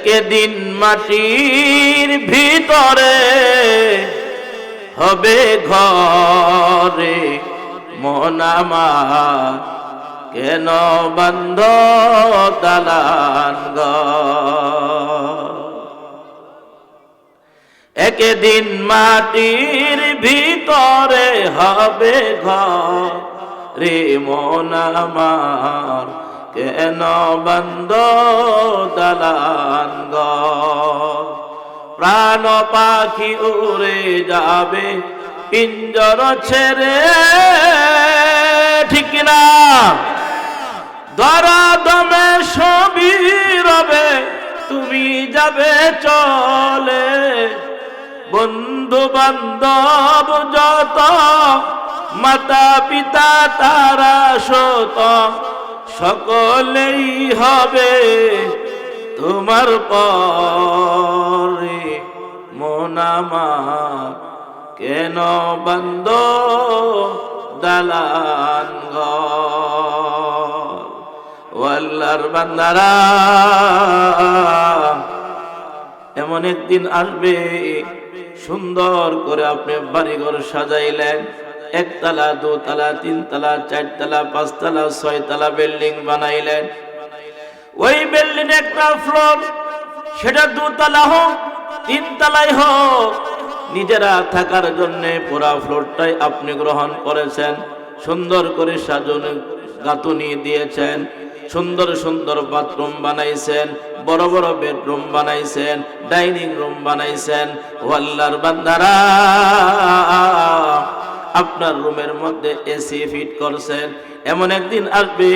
একদিন মাটির ভিতরে হবে ঘরে মনামার কেন বন্ধ দালান? একদিন মাটির ভিতরে হবে ঘর রে কেন বন্ধ ঘর? প্রাণ পাখি উড়ে যাবে, পিঞ্জর ছেড়ে, ঠিক না ধরা দমে সবই রবে, তুমি যাবে চলে বন্ধু বান্ধব যত মাতা পিতা তারা শত সকলেই হবে তোমার পরে। মন আমার কেন বন্ধ দালান ওয়াল্লার বান্দারা, এমন একদিন আসবে সুন্দর করে আপনি বাড়িঘর সাজাইলেন। একতলা, দোতলা, তিনতলা, চারতলা, পাঁচতলা, ছয়তলা বিল্ডিং বানাইলেন। ওই বিল্ডিং একটা ফ্লোর, সেটা দুতলা হোক, তিনতলাই হোক, নিজেরা থাকার জন্য পুরা ফ্লোরটাই আপনি গ্রহণ করেছেন, সুন্দর করে সাজন গাঁথুনি দিয়েছেন, সুন্দর সুন্দর বাথরুম বানাইছেন, বড় বড় বেডরুম বানাইছেন, ডাইনিং রুম বানাইছেন। ওয়াল্লার বান্দারা আপনার রুমের মধ্যে এসি ফিট করছেন। এমন একদিন আসবে,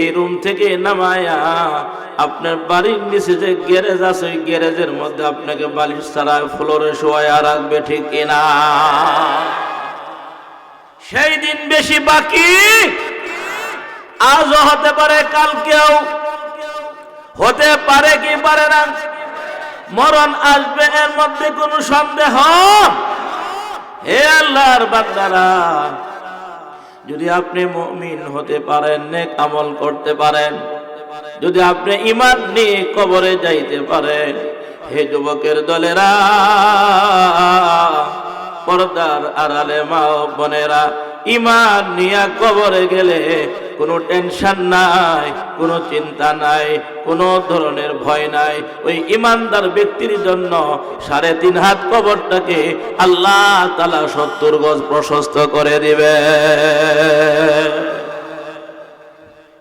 এই রুম থেকে নামায়া আপনার বাড়ির নিচে যে গ্যারেজ আছে, ওই গ্যারেজের মধ্যে আপনাকে বালিশ ছাড়া ফ্লোরে শোয়া রাখবে, ঠিক কিনা? সেই দিন বেশি বাকি। আজও হতে পারে কালকেও হতে পারে কি পারে না? মরণ আসবে, এর মধ্যে কোনো সন্দেহ? হে আল্লাহর বান্দারা, যদি আপনি মুমিন হতে পারেন, নেক আমল করতে পারেন, যদি আপনি ইমান নিয়ে কবরে যাইতে পারেন, হে যুবকের দলেরা, পর্দার আড়ালে মা বোনেরা ইমান নিয়ে কবরে গেলে কোনো টেনশন নাই, কোনো চিন্তা নাই, কোনো ধরনের ভয় নাই। ওই ইমানদার ব্যক্তির জন্য সাড়ে তিন হাত কবরটাকে আল্লাহ তালা সত্তর গজ প্রশস্ত করে দিবে।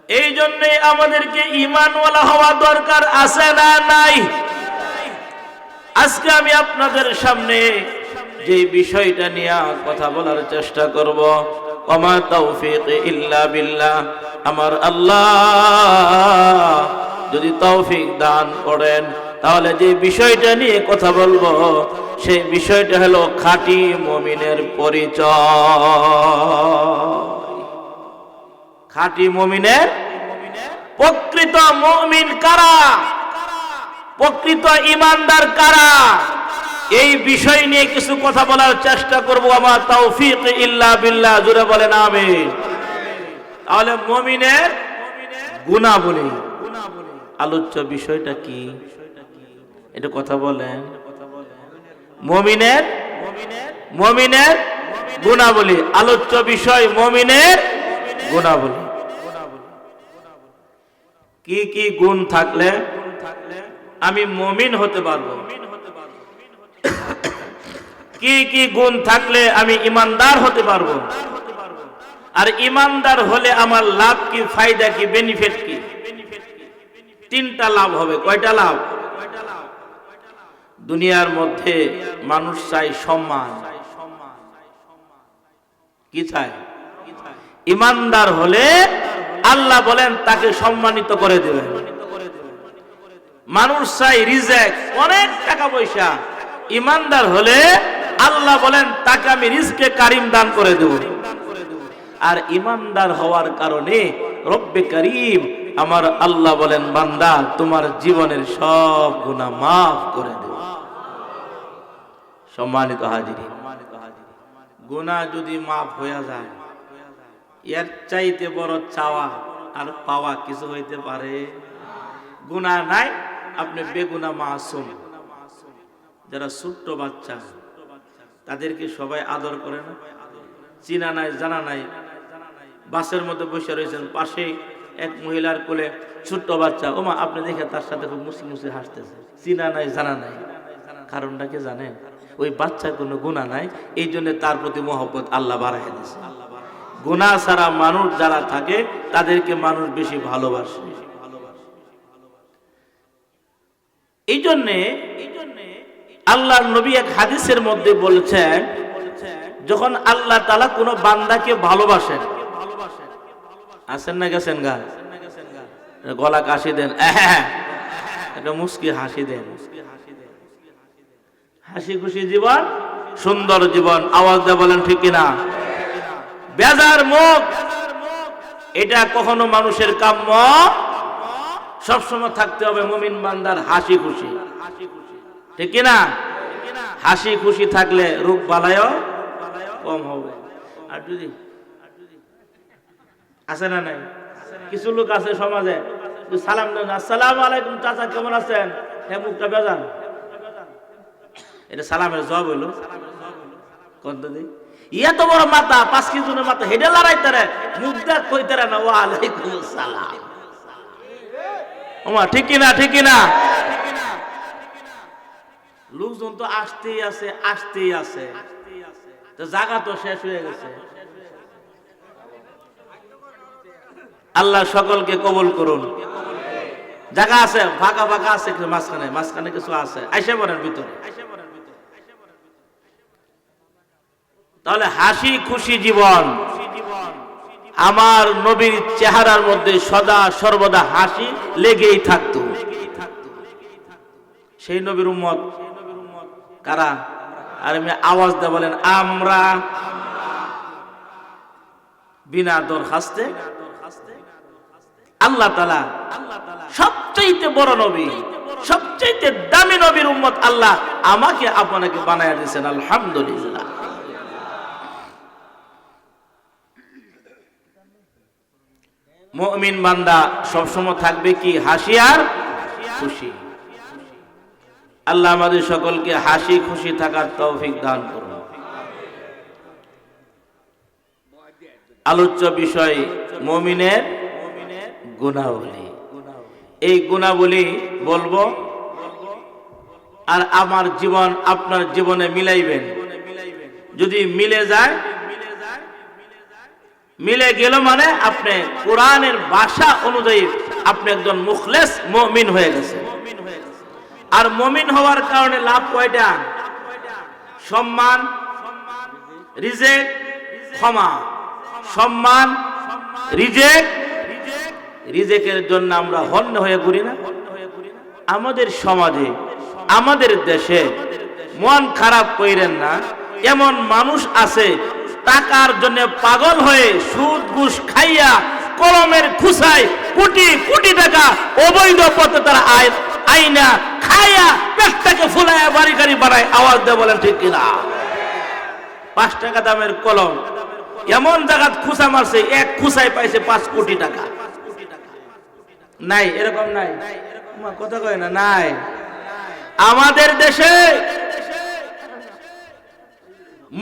এই জন্যে আমাদেরকে ইমানওয়ালা হওয়া দরকার আছে না নাই? আজকে আমি আপনাদের সামনে যে বিষয়টা নিয়ে কথা বলার চেষ্টা করব ওমা তৌফিক ইল্লা বিল্লাহ। আমার আল্লাহ যদি তৌফিক দান করেন, তাহলে যে বিষয়টা নিয়ে কথা বলব, সেই বিষয়টা হলো খাঁটি মমিনের পরিচয়। খাঁটি মমিনের প্রকৃত মমিন কারা? প্রকৃত ইমানদার কারা? এই বিষয় নিয়ে কিছু কথা বলার চেষ্টা করব, আমার তৌফিক ইল্লা বিল্লাহ জুড়ে বলেন আমি তাহলে মমিনের গুণাবলী। আলোচ্য বিষয়টা কি? এটা কথা বলেন। মমিনের মমিনের গুণাবলী। আলোচ্য বিষয় মমিনের গুণাবলী। কি কি গুণ থাকলে আমি মমিন হতে পারব? কি কি গুণ থাকলে আমি ইমানদার হতে পারব? আর ইমানদার হলে আমার লাভ কি, ফায়দা কি বেনিফিট কি? তিনটা লাভ হবে, কয়টা লাভ? দুনিয়ার মধ্যে মানুষ চাই সম্মান। কি চায়? ইমানদার হলে আল্লাহ বলেন তাকে সম্মানিত করে দেবেন। মানুষ চাই রিজেক অনেক টাকা পয়সা। ইমানদার হলে আল্লাহ বলেন, তাকে আমি রিজকে কারিম দান করে দেব। আর ইমানদার হওয়ার কারণে রব্বে কারিম আমার আল্লাহ বলেন, বান্দা, তোমার জীবনের সব গুণা মাফ করে দেব। সম্মানিত হাজিরি গুণা যদি মাফ হয়ে যায়, এর চাইতে বড় চাওয়া আর পাওয়া কিছু হইতে পারে? গুণা নাই, আপনি বেগুনা মাসুম। যারা ছোট্ট বাচ্চা তাদেরকে সবাই আদর করে না চিনা নাই, জানা নাই। বাসের মধ্যে বসে রয়েছেন। পাশে এক মহিলার কোলে ছোট্ট বাচ্চা। ওমা, আপনি দেখে তার সাথে খুব মুসি মুসি হাসতেছে। চিনা নাই, জানা নাই। কারণটা কি ওই বাচ্চার কোনো গুণা নাই। এই জন্য তার প্রতি মহব্বত আল্লাহ বাড়াই দিয়েছে। গুণা ছাড়া মানুষ যারা থাকে, তাদেরকে মানুষ বেশি ভালোবাসে। এই জন্যে আল্লাহ নবী এক হাদিসের মধ্যে বলছেন, যখন আল্লাহ তালা কোনো বান্দাকে ভালোবাসেন, আছেন না গেছেন গা? গলা কাশি দেন একটা মুস্কি হাসি দেন। হাসি খুশি জীবন, সুন্দর জীবন, আওয়াজ দিয়ে বলেন ঠিক কিনা? বেজার মুখ, এটা কখনো মানুষের কাম্য? সবসময় থাকতে হবে মুমিন বান্দার হাসি খুশি হাসি খুশি। ঠিক কিনা? হাসি খুশি থাকলে রোগ বালায়ও কম হবে। আর যদি আছে না নাই? কিছু লোক আছে সমাজে সালাম দেন, আসসালাম আলাইকুম চাচা, কেমন আছেন? হ্যাঁ মুখটা বেজান এটা সালামের জব হইল। কত দিই এত বড় মাথা, পাঁচ কেজির মাথা, হেডে লড়াই তারে মুখ দেখ কইতে না ওয়া আলাইকুম সালাম। ওমা, ঠিক কিনা ঠিক কিনা? লোকজন তো আসতেই আছে আসতেই আছে। জায়গা তো শেষ হয়ে গেছে। আল্লাহ সকলকে কবুল করুন। জায়গা আছে, ফাঁকা ফাঁকা আছে মাঝখানে মাঝখানে কিছু আছে। আইসে পড়েন ভিতরে। তাহলে হাসি খুশি জীবন। আমার নবীর চেহারার মধ্যে সদা সর্বদা হাসি লেগেই থাকতো। সেই নবীর উম্মত কারা? আর এমনি আওয়াজ দেয় বলেন, আমরা। বিনা দরখাস্তে আল্লাহ তালা সবচাইতে বড় নবী, সবচাইতে দামি নবীর উম্মত আল্লাহ আমাকে, আপনাকে বানায় দিয়েছেন, আলহামদুলিল্লাহ। মুমিন বান্দা সবসময় থাকবে কি? হাসি আর খুশি। আল্লাহ আমাদের সকলকে হাসি খুশি থাকার তৌফিক দান করুন। আলোচ্য বিষয় মমিনের গুণাবলী। এই গুণাবলী বলব, আর আমার জীবন আপনার জীবনে মিলাইবেন। যদি মিলে যায়, মিলে গেল মানে আপনি কোরআনের ভাষা অনুযায়ী আপনি একজন মুখলেস মমিন হয়ে গেছে আর মমিন হওয়ার কারণে লাভ কয়টা? সম্মান, রিজেক, ক্ষমা। সম্মান, রিজেক, রিজেকের জন্য আমরা হন্য হয়ে ঘুরি না? আমাদের সমাজে, আমাদের দেশে মন খারাপ কইরেন না। এমন মানুষ আছে, টাকার জন্য পাগল হয়ে সুদ, ঘুষ খাইয়া কলমের খুসায় কোটি কোটি টাকা অবৈধ পথে তারা আয় আইনা, খায়া, পেটটাকে ফুলায়া বাড়ি গাড়ি বানায় আওয়াজ দিয়ে বলেন, ঠিক কিনা? পাঁচ টাকা দামের কলম। এমন জায়গাত খুসা মারছে, এক খুসায় পাইছে পাঁচ কোটি টাকা। নাই, এরকম নাই। কথা কয় না, নাই। আমাদের দেশে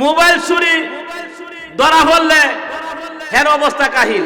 মোবাইল চুরি ধরা পড়লে হের অবস্থা কাহিল।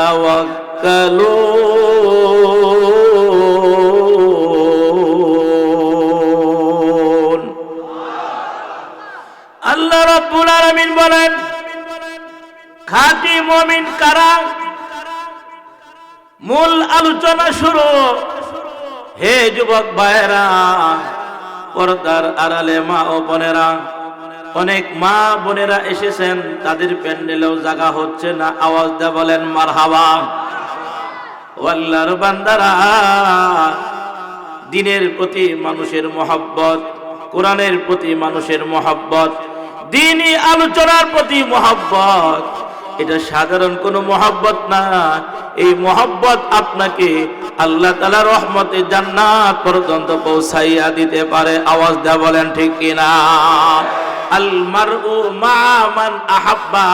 يتوكلون আল্লাহ রব্বুল আলামিন বলেন খাঁটি মুমিন কারা মূল আলোচনা শুরু হে যুবক ভাইরা পর্দার আড়ালে মা ও বোনেরা অনেক মা বোনেরা এসেছেন, তাদের প্যান্ডেলেও জায়গা হচ্ছে না, আওয়াজ দে বলেন মার হাওয়া বান্দারা, দিনের প্রতি মানুষের মহাব্বত, কোরআনের প্রতি মানুষের মহাব্বত, দিনই আলোচনার প্রতি মহাব্বত। এটা সাধারণ কোনো মহাব্বত না, এই মহাব্বত আপনাকে আল্লাহ তালা রহমতে জান্নাত পর্যন্ত পৌঁছাইয়া দিতে পারে। আওয়াজ দেয়া বলেন, ঠিক কিনা? আলমার ও আহাব্বা।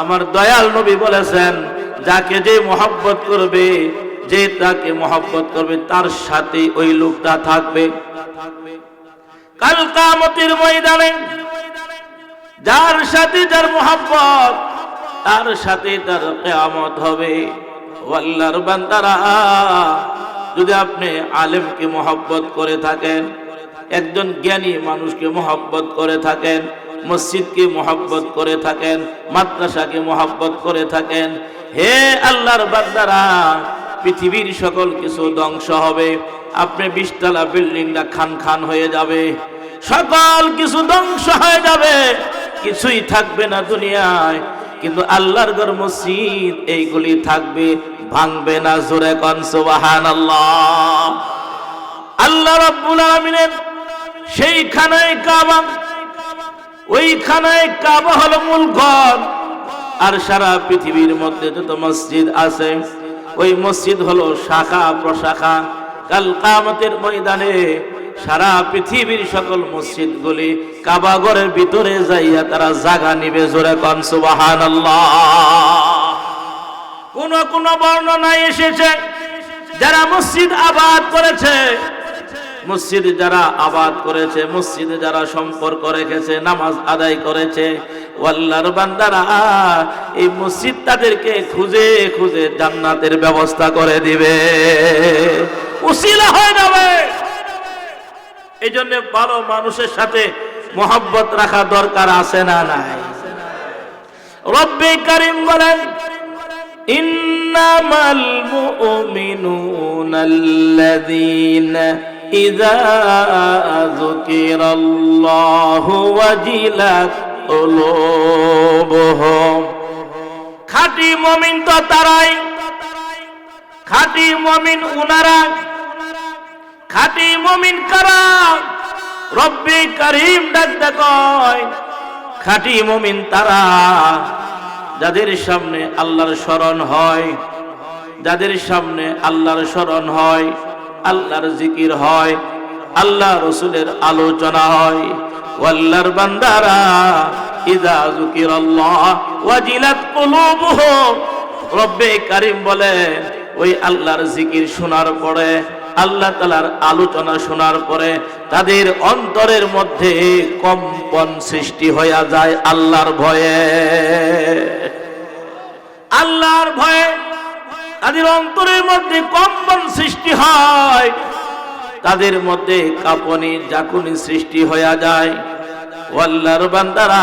আমার দয়াল নবী বলেছেন, যাকে যে মহব্বত করবে, যে তাকে মহব্বত করবে, তার সাথে ওই লোকটা থাকবে। কাল কামতির ময়দানে, যার সাথে যার মহব্বত, তার সাথে তার কেয়ামত হবে। ও আল্লাহর বান্দারা, যদি আপনি আলেমকে মহব্বত করে থাকেন, একজন জ্ঞানী মানুষকে মহব্বত করে থাকেন, মসজিদকে মহব্বত করে থাকেন, মাদ্রাসাকে মহব্বত করে থাকেন, হে আল্লাহর বান্দারা, পৃথিবীর সকল কিছু ধ্বংস হবে, আপনি বিশতলা বিল্ডিংটা খান খান হয়ে যাবে, সকল কিছু ধ্বংস হয়ে যাবে, কিছুই থাকবে না দুনিয়ায়, কিন্তু আল্লাহর ঘর মসজিদ এইগুলি থাকবে ভাঙবে না, জোরে কন সুবাহান আল্লাহ আল্লাহ রাব্বুল আলামিনের কাবা, ওইখানায় কাবা হলো মূল ঘর। আর সারা পৃথিবীর মধ্যে যত মসজিদ আছে, ওই মসজিদ হলো শাখা প্রশাখা। কাল কামতের ময়দানে সারা পৃথিবীর সকল মসজিদগুলি কাবাগরের ভিতরে যাইয়া তারা জাগা নিবে, জোরে কন সুবহানাল্লাহ। কোন কোন বর্ণনায় এসেছে, যারা মসজিদ আবাদ করেছে, মসজিদ যারা আবাদ করেছে, মসজিদে যারা সম্পর্ক রেখেছে, নামাজ আদায় করেছে ওয়াল্লার বান্দারা এই মসজিদ তাদেরকে খুঁজে খুঁজে জান্নাতের ব্যবস্থা করে দিবে। উসিলা হয়ে যাবে। এই জন্য ভালো মানুষের সাথে মোহাব্বত রাখা দরকার আছে না নাই? রব্বে করিম বলেন ইন্নামাল মুমিনুনা إذا ذكر الله وجلت قلوبهم খাঁটি মমিন তো তারাই খাঁটি মমিন উনারা খাঁটি মমিন কারা রব্বি করিম ডাকতে কয় খাঁটি মমিন তারা যাদের সামনে আল্লাহর স্মরণ হয়, যাদের সামনে আল্লাহর স্মরণ হয়, আল্লাহর জিকির হয়, আল্লাহ রসুলের আলোচনা হয়। আল্লাহর বান্দারা, ইদা জুকির আল্লাহ ওয়াজিলাত কুলুবুহুম। রব্বে কারিম ওই আল্লাহর জিকির শোনার পরে আল্লাহ তালার আলোচনা শোনার পরে তাদের অন্তরের মধ্যে কম্পন সৃষ্টি হইয়া যায় আল্লাহর ভয়ে। আল্লাহর ভয়ে তাদের অন্তরের মধ্যে কম্পন সৃষ্টি হয়। তাদের মধ্যে কাপনি জাকুনি সৃষ্টি হইয়া যায়। আল্লাহর বান্দারা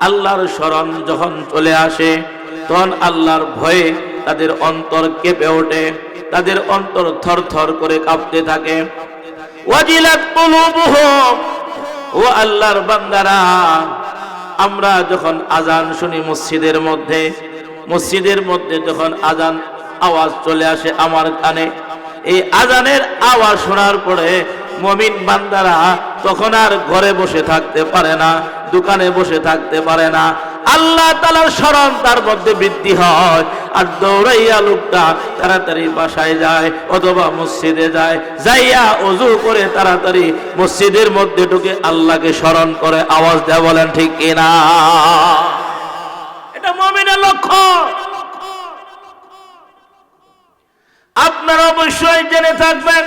আল্লাহর স্মরণ যখন চলে আসে, তখন আল্লাহর ভয়ে তাদের অন্তর কেঁপে ওঠে। তাদের অন্তর থর থর করে কাঁপতে থাকে। ওয়াজিলাত ও আল্লাহর বান্দারা, আমরা যখন আজান শুনি মসজিদের মধ্যে মসজিদের মধ্যে যখন আজান আওয়াজ চলে আসে আমার কানে, এই আজানের আওয়াজ শোনার পরে মমিন বান্দারা তখন আর ঘরে বসে থাকতে পারে না, দোকানে বসে থাকতে পারে না আল্লাহ তালার স্মরণ তার মধ্যে বৃদ্ধি হয়। আর দৌড়াইয়া লোকটা তাড়াতাড়ি বাসায় যায় অথবা মসজিদে যায়। যাইয়া অজু করে তাড়াতাড়ি মসজিদের মধ্যে ঢুকে আল্লাহকে স্মরণ করে। আওয়াজ দেয় বলেন, ঠিক কিনা এটা মমিনের লক্ষ্য আপনারা অবশ্যই জেনে থাকবেন,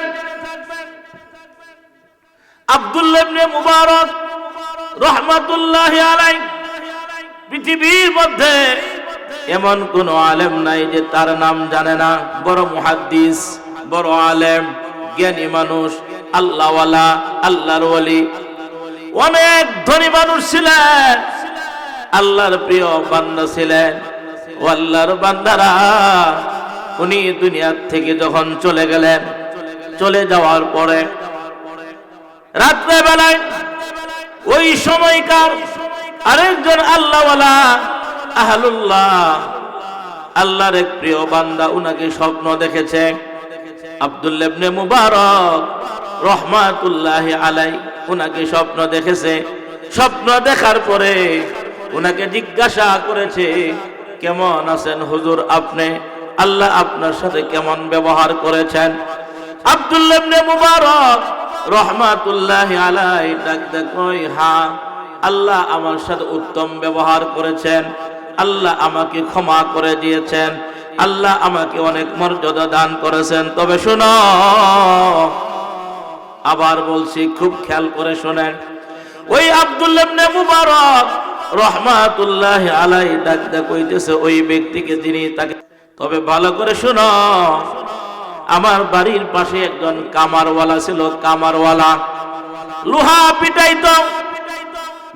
আব্দুল্লাহ ইবনে মুবারক রহমাতুল্লাহ আলাই পৃথিবীর মধ্যে এমন কোন আলেম নাই যে তার নাম জানে না। বড় মুহাদ্দিস, বড় আলেম, জ্ঞানী মানুষ, আল্লাহওয়ালা, আল্লাহর ওয়ালি অনেক ধনী মানুষ ছিলেন, আল্লাহর প্রিয় বান্দা ছিলেন। ও আল্লাহর বান্দারা, উনি দুনিয়ার থেকে যখন চলে গেলেন, চলে যাওয়ার পরে রাত্রে বেলায় ওই সময়কার আরেকজন আল্লাহওয়ালা আহলুল্লাহ, আল্লাহর এক প্রিয় বান্দা উনাকে স্বপ্ন দেখেছে। আব্দুল্লাবনে মুবারক রহমাতুল্লাহ আলাই উনাকে স্বপ্ন দেখেছে। স্বপ্ন দেখার পরে উনাকে জিজ্ঞাসা করেছে, কেমন আছেন হুজুর আপনি? আল্লাহ আপনার সাথে কেমন ব্যবহার করেছেন? আব্দুল্লাবনে মুবারক রহমাতুল্লাহ আলাই ডাক দেখই হা? আল্লাহ আমার সাথে উত্তম ব্যবহার করেছেন। আল্লাহ আমাকে ক্ষমা করে দিয়েছেন। আল্লাহ আমাকে অনেক মর্যাদা দান করেছেন। তবে শোনো, আবার বলছি, খুব খেয়াল করে শোনেন। ওই আব্দুল্লাহ ইবনে মুবারক রহমাতুল্লাহ আলাই ডাক ডাক কইতেছে, ওই ব্যক্তিকে যিনি তাকে, তবে ভালো করে শোনো, আমার বাড়ির পাশে একজন কামারওয়ালা ছিল, কামারওয়ালা। লোহা পিটাইতো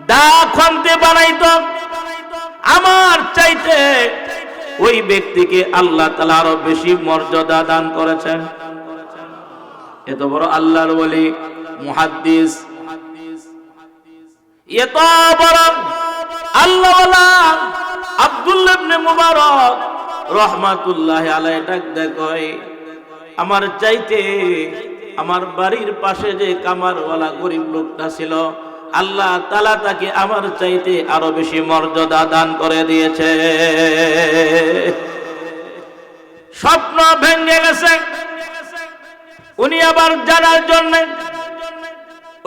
দা খন্তে বানাইতো। আমার চাইতে ওই ব্যক্তিকে আল্লাহ তালা আরও বেশি মর্যাদা দান করেছেন। এত বড় আল্লাহর বলি মুহাদ্দিস। এত বড় আল্লাহওয়ালা আব্দুল্লাহ মুবারক রহমাতুল্লাহ আলাই ডাক দেখয় আমার চাইতে আমার বাড়ির পাশে যে কামারওয়ালা গরিব লোকটা ছিল আল্লাহ তালা তাকে আমার চাইতে আরও বেশি মর্যাদা দান করে দিয়েছে। স্বপ্ন ভেঙে গেছে। উনি আবার জানার জন্য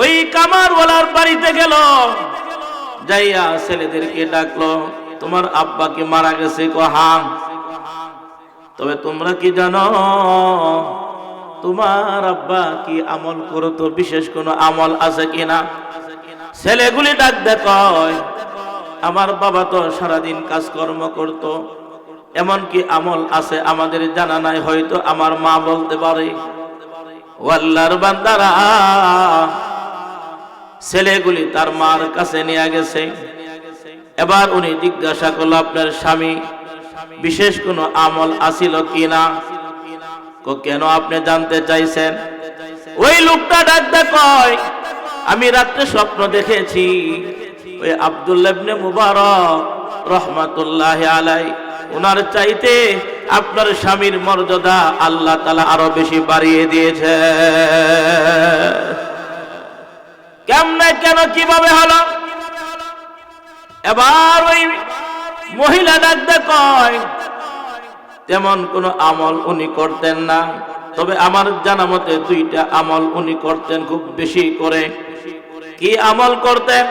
ওই কামারওয়ালার বাড়িতে গেল। যাইয়া ছেলেদেরকে ডাকলো, তোমার আব্বা কি মারা গেছে কহাম তবে তোমরা কি জানো, তোমার আব্বা কি আমল করতো? বিশেষ কোনো আমল আছে কিনা? ছেলেগুলি ডাক দেখয় আমার বাবা তো সারাদিন কাজকর্ম করত এমন কি আমল আছে আমাদের জানা নাই, হয়তো আমার মা বলতে পারে। ওয়াল্লার বান্দারা ছেলেগুলি তার মার কাছে নিয়ে গেছে। এবার উনি জিজ্ঞাসা করল, আপনার স্বামী বিশেষ কোনো আমল আসিল কি না কেন আপনি জানতে চাইছেন? ওই লোকটা ডাকতে কয় আমি রাত্রে স্বপ্ন দেখেছি ওই আব্দুল্লাহ ইবনে মুবারক রহমাতুল্লাহ আলাই ওনার চাইতে আপনার স্বামীর মর্যাদা আল্লাহ তালা আরও বেশি বাড়িয়ে দিয়েছে। কেমনে কেন, কীভাবে হলো? এবার ওই মহিলা ডাকতে কয় তেমন কোনো আমল উনি করতেন না তবে আমার জানা মতে দুইটা আমল উনি করতেন খুব বেশি করে। কি আমল করতেন?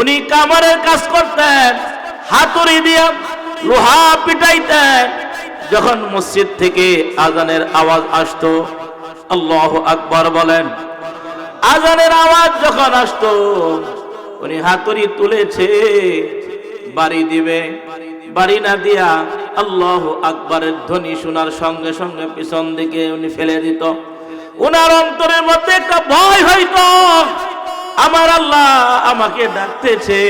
উনি কামারের কাজ করতেন, হাতুড়ি দিয়ে লোহা পিটাইতেন। যখন মসজিদ থেকে আজানের আওয়াজ আসতো, আল্লাহ আকবর বলেন, আজানের আওয়াজ যখন আসতো, উনি হাতুড়ি তুলেছে, বাড়ি দিবে। বাড়ি না দিয়া আল্লাহ আকবরের ধ্বনি শোনার সঙ্গে সঙ্গে পিছন দিকে উনি ফেলে দিত। উনার অন্তরের মধ্যে একটা ভয় হইত। আমার আল্লাহ আমাকে ডাকতেছে।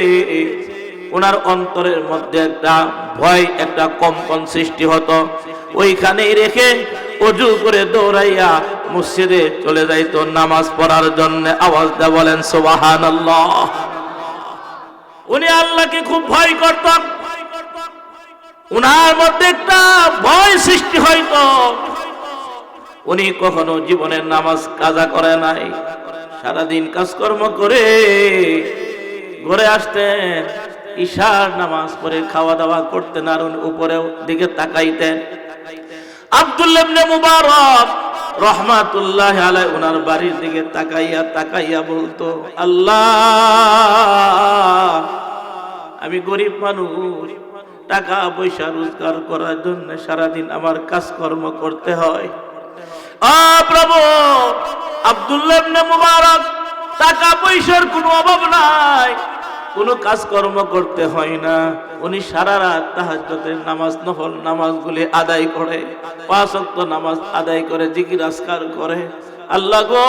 ওনার অন্তরের মধ্যে একটা ভয়, একটা কম্পন সৃষ্টি হতো। ওইখানেই রেখে অজু করে দৌড়াইয়া মসজিদে চলে যাইতো। নামাজ পড়ার জন্য আওয়াজ দেয়া বলেন সোবাহান আল্লাহ উনি আল্লাহকে খুব ভয় করতেন। উনার মধ্যে একটা ভয় সৃষ্টি হইতো। উনি কখনো জীবনের নামাজ কাজা করে নাই। সারাদিন কাজকর্ম করে ঘরে আসতেন, ঈশার নামাজ পড়ে খাওয়া দাওয়া করতেন আর উপরেও দিকে তাকাইতেন। আব্দুল্লাহ ইবনে মুবারক রহমাতুল্লাহ আলাই ওনার বাড়ির দিকে তাকাইয়া তাকাইয়া বলতো, আল্লাহ, আমি গরিব মানুষ টাকা পয়সা রোজগার করার জন্য সারাদিন আমার কাজকর্ম করতে হয়। প্রভু! আব্দুল্লাহ টাকা পয়সার কোনো অভাব নাই। কাজকর্ম করতে হয় না। উনি সারা রাত নামাজ, নফল নামাজগুলি আদায় করে, পাঁচ ওয়াক্ত নামাজ আদায় করে, জিকির করে। আল্লাহ গো!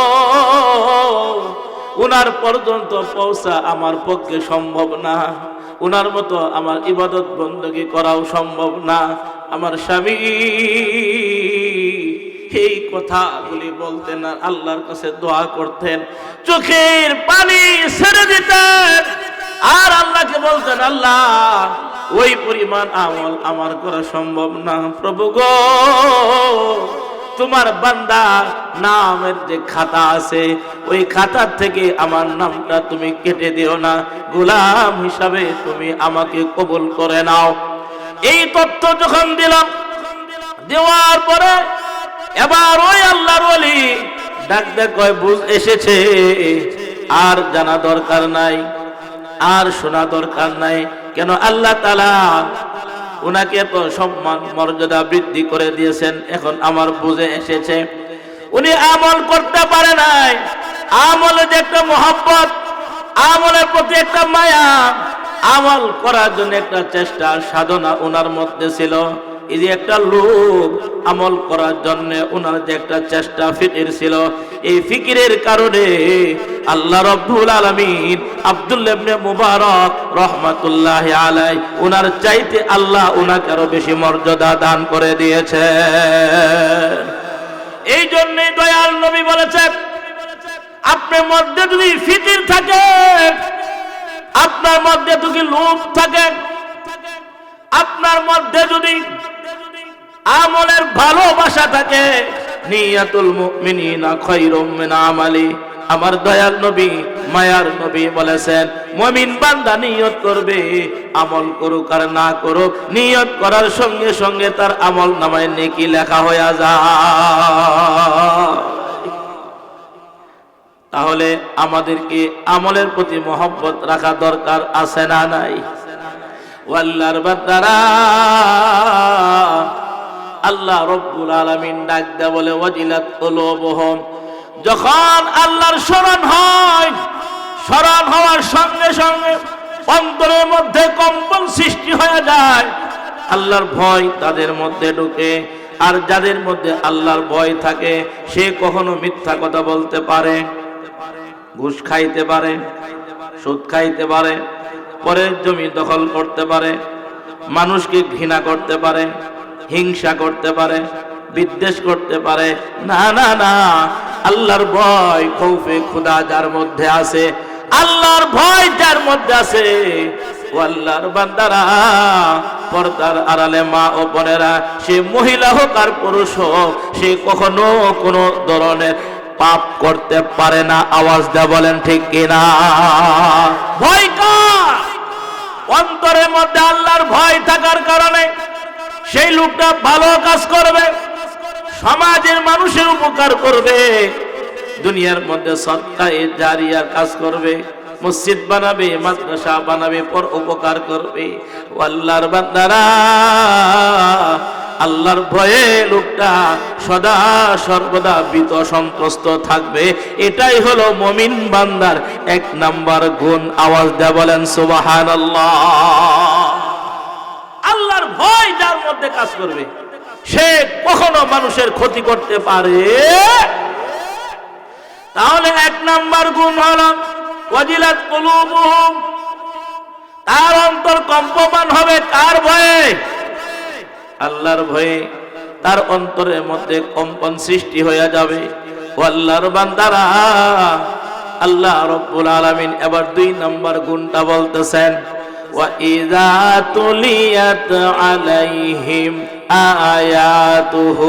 উনার পর্যন্ত পৌঁছা আমার পক্ষে সম্ভব না। উনার মতো আমার ইবাদত বন্দী করাও সম্ভব না। আমার স্বামী এই কথাগুলি বলতেন আর আল্লাহর কাছে দোয়া করতেন। চোখের পানি ছেড়ে দিতেন। আর আল্লাহকে বলতেন, আল্লাহ, ওই পরিমাণ আমল আমার করা সম্ভব না। প্রভু গো তোমার বান্দা নামের যে খাতা আছে, ওই খাতার থেকে আমার নামটা তুমি কেটে দিও না। গোলাম হিসাবে তুমি আমাকে কবুল করে নাও। এই তথ্য যখন দিলাম, দেওয়ার পরে এবার ওই আল্লাহর ওলি ডাক কয়, বুঝ এসেছে। আর জানা দরকার নাই, আর শোনা দরকার নাই। কেন আল্লাহ তালা ওনাকে এত সম্মান, মর্যাদা বৃদ্ধি করে দিয়েছেন। এখন আমার বুঝে এসেছে, উনি আমল করতে পারে নাই। আমলে যে একটা মহব্বত, আমলের প্রতি একটা মায়া। আমল করার জন্য একটা চেষ্টা, সাধনা ওনার মধ্যে ছিল। এই যে একটা লোক আমল করার জন্য ওনার যে একটা চেষ্টা ফিকির ছিল, এই ফিকিরের কারণে আল্লাহ রব্বুল আলামিন আব্দুল্লাহ মুবারক রহমাতুল্লাহ আলাই ওনার চাইতে আল্লাহ ওনাকে আরও বেশি মর্যাদা দান করে দিয়েছে। এই জন্যই দয়াল নবী বলেছেন আপনার মধ্যে যদি ফিকির থাকে, আপনার মধ্যে যদি লোভ থাকে, আপনার মধ্যে যদি আমলের ভালোবাসা থাকে। নিয়াতুল মুমিনিনা খায়রুম মিন আমালি। আমার দয়াল নবী, মায়ার নবী বলেছেন, মমিন বান্দা নিয়ত করবে, আমল করুক আর না করুক, নিয়ত করার সঙ্গে সঙ্গে তার আমল নামায় নেকি লেখা হয়ে যায়। তাহলে আমাদেরকে আমলের প্রতি মহব্বত রাখা দরকার আছে না নাই? ওয়াল্লার বান্দারা আল্লাহ রব্বুল আলামিন ডাক দেয় বলে, ওয়াজিলাত কুলুবুহুম। যখন আল্লাহর স্মরণ হয়, স্মরণ হওয়ার সঙ্গে সঙ্গে অন্তরের মধ্যে কম্পন সৃষ্টি হয়ে যায়। আল্লাহর ভয় তাদের মধ্যে ঢুকে, আর যাদের মধ্যে আল্লাহর ভয় থাকে, সে কখনো মিথ্যা কথা বলতে পারে, ঘুষ খাইতে পারে, সুদ খাইতে পারে, পরের জমি দখল করতে পারে, মানুষকে ঘৃণা করতে পারে হিংসা করতে পারে, বিদ্বেষ করতে পারে, না না না, আল্লাহর ভয় খৌফে খুদা যার মধ্যে আছে, আল্লাহর ভয় যার মধ্যে আছে আল্লাহর বান্দারা, পর্দার আড়ালে মা ও বোনেরা, সে মহিলা হোক আর পুরুষ হোক, সে কখনো কোনো ধরনের পাপ করতে পারে না, আওয়াজ দেয়া বলেন ঠিক কিনা? ভয় কার? অন্তরের মধ্যে আল্লাহর ভয় থাকার কারণে সেই লোকটা ভালো কাজ করবে, সমাজের মানুষের উপকার করবে, দুনিয়ার মধ্যে সৎকায় জারিয়া কাজ করবে, মসজিদ বানাবে, মাদ্রাসা বানাবে, পর উপকার করবে। আল্লাহর বান্দারা, আল্লাহর ভয়ে লোকটা সদা সর্বদা ভীত সন্ত্রস্ত থাকবে। এটাই হলো মমিন বান্দার এক নাম্বার গুণ। আওয়াজ দেয়া বলেন সুবাহান আল্লাহর ভয় যার মধ্যে কাজ করবে। সে কখনো মানুষের ক্ষতি করতে পারে। তাহলে এক নাম্বার গুণ হলো তার অন্তর কম্পমান হবে কার ভয়ে? আল্লাহর ভয়ে। তার অন্তরের মধ্যে কম্পন সৃষ্টি হয়ে যাবে। আল্লাহর বান্দারা, আল্লাহ রব্বুল আলামিন এবার দুই নম্বর গুণটা বলতেছেন وَإِذَا تُلِيَتْ عَلَيْهِمْ آيَاتُهُ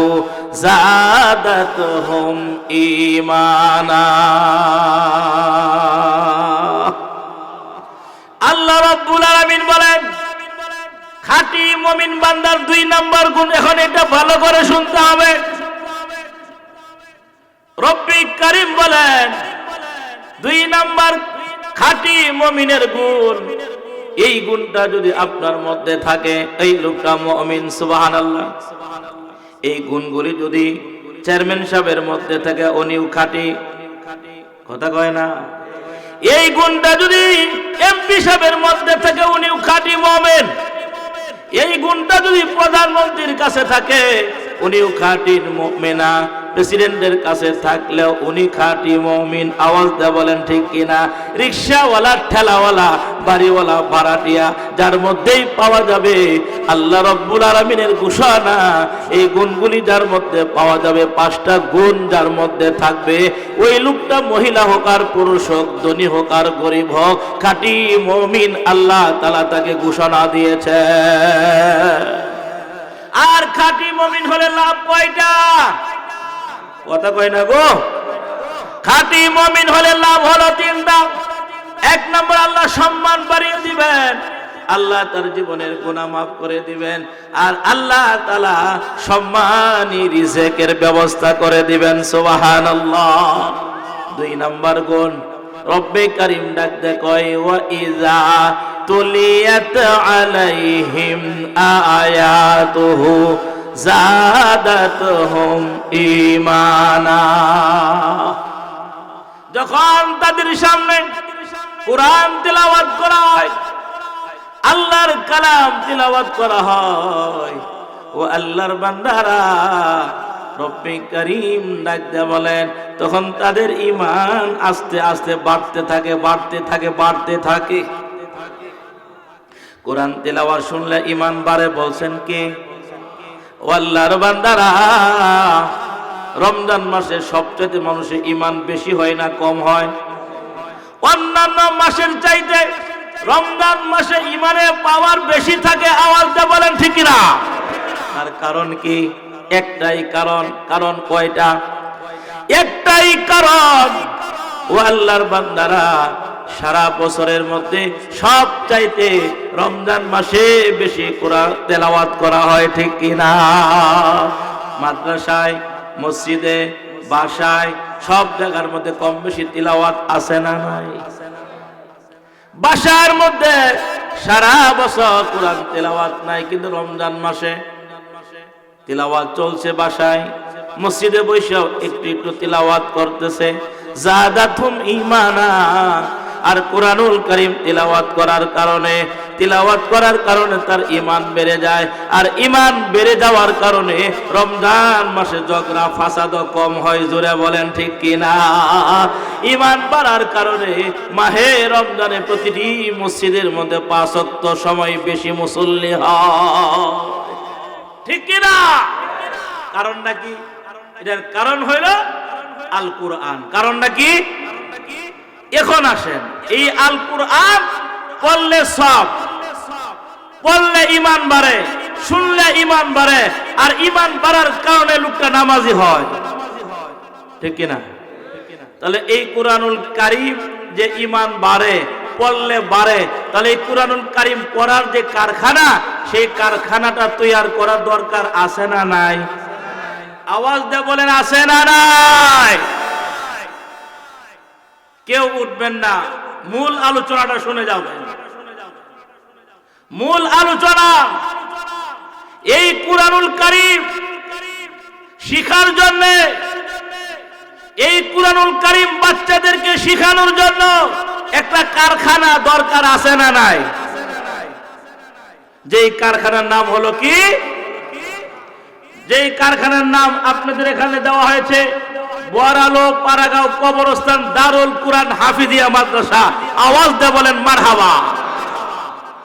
زَادَتْهُمْ إِيمَانًا আল্লাহ রব্বুল আলামিন বলেন খাঁটি মমিন বান্দার দুই নাম্বার গুণ এখন এটা ভালো করে শুনতে হবে রব্বি করিম বলেন দুই নাম্বার খাঁটি মমিনের গুণ এই গুণটা যদি আপনার মধ্যে থাকে, এই লোকটা মমিন সুবাহান আল্লাহ এই গুণগুলি যদি চেয়ারম্যান সাহেবের মধ্যে থাকে উনিও খাঁটি। কথা কয় না? এই গুণটা যদি এমপি সাহেবের মধ্যে থাকে উনিও খাঁটি, মমেন। এই গুণটা যদি প্রধানমন্ত্রীর কাছে থাকে উনিও খাঁটি মেনা প্রেসিডেন্টের কাছে থাকলেও উনি খাঁটি মমিন। আওয়াজ দেয় বলেন, ঠিক কিনা রিক্সাওয়ালা, ঠেলাওয়ালা, বাড়িওয়ালা, ভাড়াটিয়া, যার মধ্যেই পাওয়া যাবে, আল্লাহ রব্বুল আলমিনের ঘোষণা, এই গুণগুলি যার মধ্যে পাওয়া যাবে, পাঁচটা গুণ যার মধ্যে থাকবে। ওই লোকটা মহিলা হোক আর পুরুষ হোক, ধনী হোক আর গরিব হোক, খাঁটি মমিন আল্লাহ তালা তাকে ঘোষণা দিয়েছে। আর খাঁটি মমিন হলে লাভ কয়টা? কথা কয় না গো? খাঁটি মমিন হলে লাভ হলো তিনটা। এক নম্বর আল্লাহ সম্মান বাড়িয়ে দিবেন। আল্লাহ তার জীবনের গুনাহ মাফ করে দিবেন। আর আল্লাহ তালা সম্মানী ব্যবস্থা করে দিবেন। সুবাহান দুই নম্বর গুণ, রব্বে করিম ডাকতে কয়, ওয়া ইজা তুলিয়াত আলাইহিম আয়াতুহু জাদাতুহুম ঈমানা। যখন তাদের সামনে কোরআন তেলাওয়াত করা হয়, আল্লাহর কালাম তেলাওয়াত করা হয়, ও আল্লাহর বান্দারা রব্বি করিম ডাকতে বলেন, তখন তাদের ইমান আস্তে আস্তে বাড়তে থাকে বাড়তে থাকে বাড়তে থাকে। কোরআন তেলাওয়াত শুনলে ইমান বাড়ে, বলছেন কে? ও আল্লাহর বান্দারা, রমজান মাসে সবচেয়ে মানুষের ইমান বেশি হয় না কম হয়? অন্যান্য মাসের চাইতে রমজান মাসে ইমানে পাওয়ার বেশি থাকে, আওয়াজটা বলেন ঠিক না তার কারণ কি? একটাই কারণ কারণ কয়টা? একটাই কারণ, ও আল্লাহর বান্দারা সারা বছরের মধ্যে সব চাইতে রমজান মাসে বেশি কোরআন তেলাওয়াত করা হয়, ঠিক কিনা মাদ্রাসায়, মসজিদে, বাসায় সব জায়গার মধ্যে কম বেশি তিলাওয়াত আছে না নাই? বাসার মধ্যে সারা বছর কোরআন তেলাওয়াত নাই, কিন্তু রমজান মাসে তিলাওয়াত চলছে বাসায়। মসজিদে বৈশাখ একটু একটু তিলাওয়াত করতেছে। জাদাতুম ইমানা আর কোরআনুল করিম তিলাওয়াত করার কারণে, তিলাওয়াত করার কারণে তার ইমান বেড়ে যায়। আর ইমান বেড়ে যাওয়ার কারণে রমজান মাসে ঝগড়া ফাসাদ কম হয়, জোরে বলেন ঠিক কিনা ইমান বাড়ার কারণে মাহে রমজানে প্রতিটি মসজিদের মধ্যে পাঁচক্ত সময় বেশি মুসল্লি হয়। ঠিক কিনা কারণ নাকি এটার কারণ হইল আল কুরআন কারণ নাকি এখন আসেন। এই আল কুরআন পড়লে সব, পড়লে ইমান বাড়ে, শুনলে ইমান বাড়ে, আর ইমান বাড়ার কারণে লোকটা নামাজি হয়। ঠিক কিনা? তাহলে এই কোরআনুল কারিম যে ইমান বাড়ে, পড়লে বাড়ে, তাহলে এই কোরআনুল কারিম পড়ার যে কারখানা, সেই কারখানাটা তৈয়ার করার দরকার আছে না নাই? আওয়াজ দিয়ে বলেন, আছে না নাই? কেউ উঠবেন না। মূল আলোচনাটা শুনে যাবেন মূল আলোচনা, এই কুরআনুল কারিম শিখার জন্য, এই কুরআনুল কারিম বাচ্চাদেরকে শিখানোর জন্য একটা কারখানা দরকার আছে না নাই? যেই কারখানার নাম হলো কি? যেই কারখানার নাম আপনাদের এখানে দেওয়া হয়েছে বরালো পারাগাঁও কবরস্থান দারুল কুরআন হাফিজিয়া মাদ্রাসা। আওয়াজ দে বলেন মারহাবা।